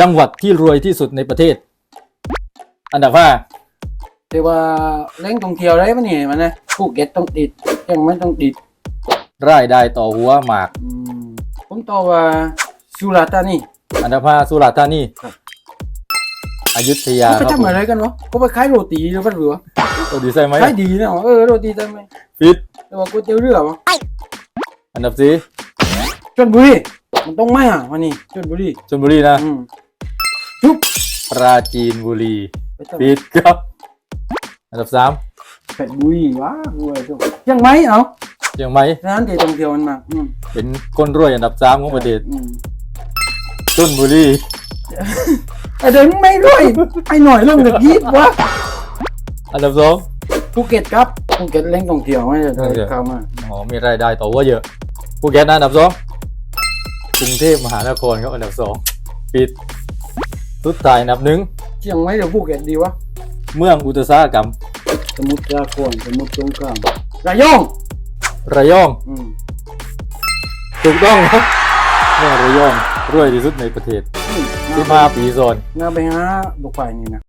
จังหวัดที่รวยที่สุดในประเทศ อันดับห้าแต่ว่าแหล่งท่องเที่ยวได้ปะเนี่ยมันนะภูเก็ตต้องติดยังไม่ต้องติดรายได้ต่อหัวหมาก อืมผมตอบว่าสุราษฎร์ธานีอันดับห้าสุราษฎร์ธานีครับอยุธยาเขาครับไปทำอะไรกันวะเขาไปขายโรตีหรือเปล่าวะตัวดีใช่ไหมขายดีนะวะเออโรตีทำไมฟิตแต่ว่าก๋วยเตี๋ยวเรือวะอันดับสี่ชลบุรีมันต้องไม่อะวันนี้ชลบุรีชลบุรีนะ อืมจุ๊บ ปราจีนบุรีไปทำฟิตครับ อันดับสามเพชรบุรีวะรวยจุ๊บยังไหมเอาเชียงใหม่ร้านที่ท่องเที่ยวมันมาอืมเป็นคนรวยอันดับสามของประเทศอืมชลบุรีแต่เดี๋ยวมึงไม่รวยไอ้หน่อยลงเด็กยิบวะอันดับสอง ภูเก็ตครับภูเก็ตแหล่งท่องเที่ยวไม่ใช่ท่องเที่ยว เข้ามาอ๋อมีรายได้ต่อหัวเยอะภูเก็ตนะอันดับสองกรุงเทพมหานครครับอันดับสองปิด สุดท้ายอันดับหนึ่งเชียงใหม่หรือภูเก็ตดีวะเมืองอุตสาหกรรม สมุทรสาครสมุทรสงครามระยองระยอง อืมถูกต้องครับเมืองระยองรวยที่สุดในประเทศอืมที่มาปีโซนงาไปหาลูกไฟนี่นะ